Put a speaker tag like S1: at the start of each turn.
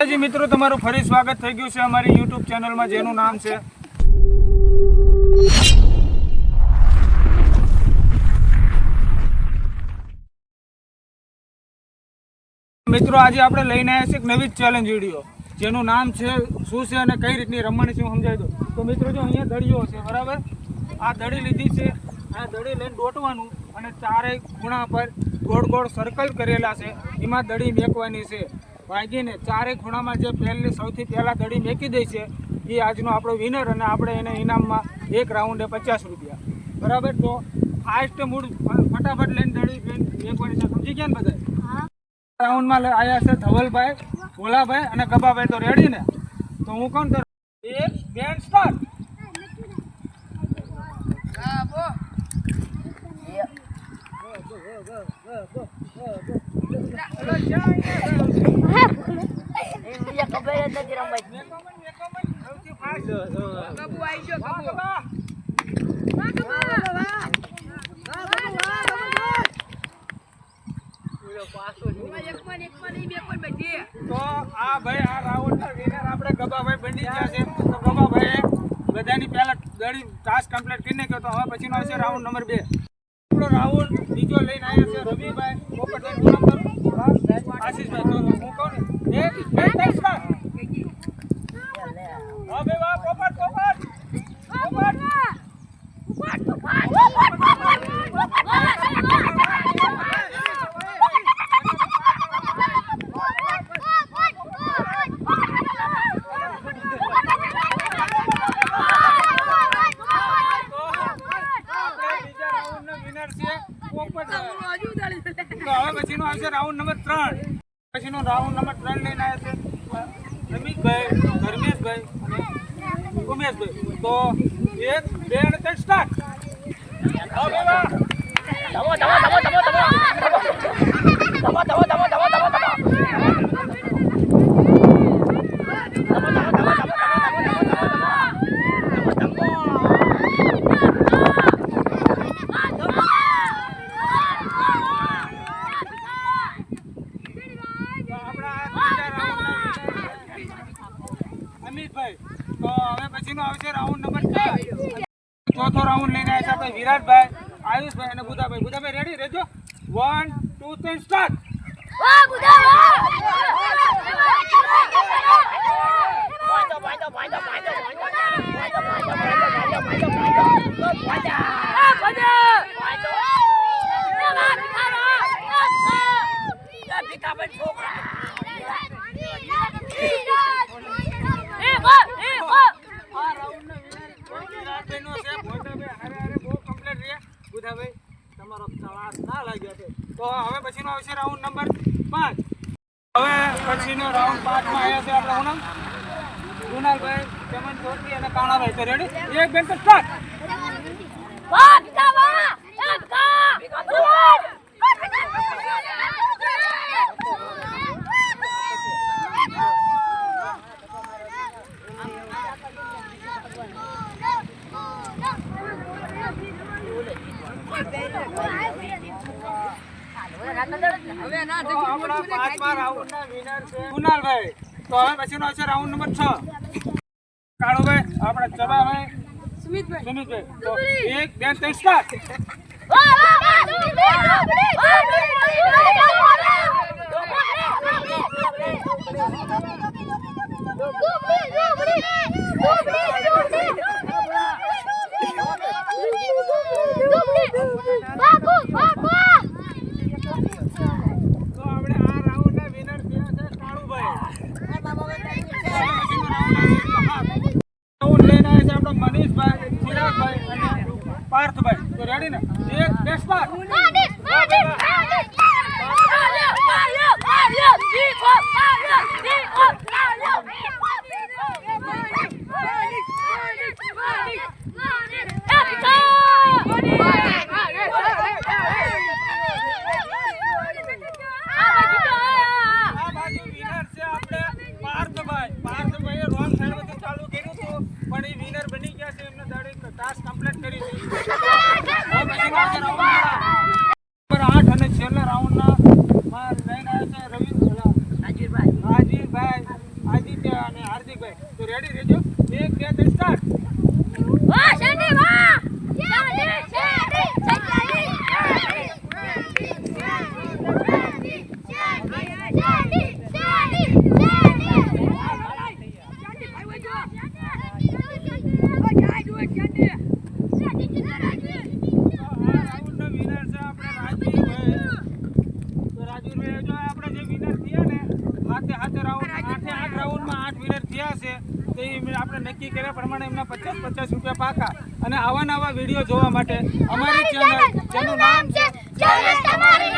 S1: જી મિત્રો, તમારું ફરી સ્વાગત થઈ ગયું છે અમારી યુટ્યુબ ચેનલમાં, જેનું નામ છે મિત્રો, આજે આપણે લઈને આવ્યા છીએ એક નવી ચેલેન્જ વીડિયો જેનું નામ છે, શું છે અને કઈ રીતની રમવાની છે સમજાવી દઉં. તો મિત્રો, જો અહીંયા દડીઓ છે બરાબર? આ દડી લીધી છે, આ દડી લઈને દોટવાનું અને ચારેય ખૂણા પર ગોળ ગોળ સર્કલ કરેલા છે. એમાં દડી મેકવાની છે. ભાગીને ચારે ખૂણામાં જે પહેલી સૌથી પહેલાં દડી મેકી દે છે એ આજનો આપણો વિનર અને આપણે એને ઇનામમાં એક રાઉન્ડે પચાસ રૂપિયા. બરાબર? તો ફાસ્ટ મૂડ ફટાફટ લઈને દડી મેકવાની છે સમજી ગયા ને બધા રાઉન્ડમાં આવ્યા છે ધવલભાઈ ભોલાભાઈ અને ગબાભાઈ તો રેડી ને? તો હું કોણ તો એક બેન્ડ સ્ટાર્ટ આ ભાઈ, આ રાઉન્ડના વિનર આપણે ગબાભાઈ બની તો ગબાભાઈ બધાની પહેલા દડી ટાસ્ક કમ્પ્લીટ કરીને ગયો તો હવે પછીનો છે રાઉન્ડ નંબર બે આપણો રાઉન્ડ બીજો લઈને આવ્યા છે રવિભાઈ પોપટભાઈ? આશીષભાઈ તો હું કહું ને બે start. હા ભાઈ વાહ પોપટ પોપટ પોપટ હવે પછીનો આવશે રાઉન્ડ નંબર ત્રણ. પછીનો રાઉન્ડ નંબર ત્રણ લઈને આવ્યા છે. રમીશભાઈ, ધર્મેશભાઈ અને ઉમેશભાઈ. તો એક, બે અને ત્રણ સ્ટાર્ટ હવે વાહ તો આપણા આ ત્રીજા રાઉન્ડના અમિતભાઈ તો હવે પછીનો આવશે રાઉન્ડ નંબર ચોથો રાઉન્ડ લઈને આવ્યા છે વિરાટભાઈ આયુષભાઈ અને બુધાભાઈ બુધાભાઈ રેડી રહેજો વન ટુ થ્રી સ્ટાર્ટ આ રાઉન્ડના વિરાટભાઈનો છે બુધાભાઈ હારે હારે બહુ કમ્પ્લીટ રહ્યા બુધાભાઈ તમારો ત્રાસ ના લાગ્યો છે તો હવે પછીનો આવશે રાઉન્ડ નંબર પાંચ. હવે પછીનો રાઉન્ડ પાંચમાં આવ્યા છે આપણે હું નામ કુનાલભાઈ ચમન ચોરથી અને કાણાભાઈ. તો રેડી એક બેન તો સ્ટાર્ટ તો આપણા પાંચમા રાઉન્ડના વિનર છે કુનાલભાઈ તો હવે પછીનો છે રાઉન્ડ નંબર છ કાળુભાઈ આપણા ચબાભાઈ સુમિતભાઈ તો એક બે ત્રણ સ્ટાર્ટ તો આપણે આ રાઉન્ડના વિનર થયા છે કાળુભાઈ રાઉન્ડ લઈને આવ્યા છે આપણો મનીષભાઈ ચિરાગભાઈ અને તો ને એક બે સ્ટાર્ટ આ બાજુ વિનર છે આપણે પાર્થભાઈ પાર્થભાઈએ રોંગ સાઈડમાંથી ચાલુ કર્યું હતું પણ એ વિનર બની ગયા છે એમને દાડી ટાસ્ક કમ્પ્લીટ કરી દીધી હવે પછીનો આવશે રાઉન્ડ નંબર આઠ અને છેલ્લા રાઉન્ડના માં લઈને આવ્યા છે રવિ ઓલા રાજવીરભાઈ આદિત્ય અને હાર્દિકભાઈ તો રેડી રહેજો. એક બે ત્રણ સ્ટાર્ટ
S2: વાહ શાંતિ વાહ શાંતિ શાંતિ શાંતિ
S1: આ રાઉન્ડનો winner છે આપણે રાજવીરભાઈ. તો રાજવીરભાઈ જો આપણે જે winner થયા ને, હાથે હાથે round, આઠે આઠ વિનર થયા છે. તો એ આપણે નક્કી કર્યા પ્રમાણે એમના પચાસ પચાસ રૂપિયા પાકા. અને આવા નવા વીડિયો જોવા માટે અમારી ચેનલ જેનું નામ છે
S2: તમારી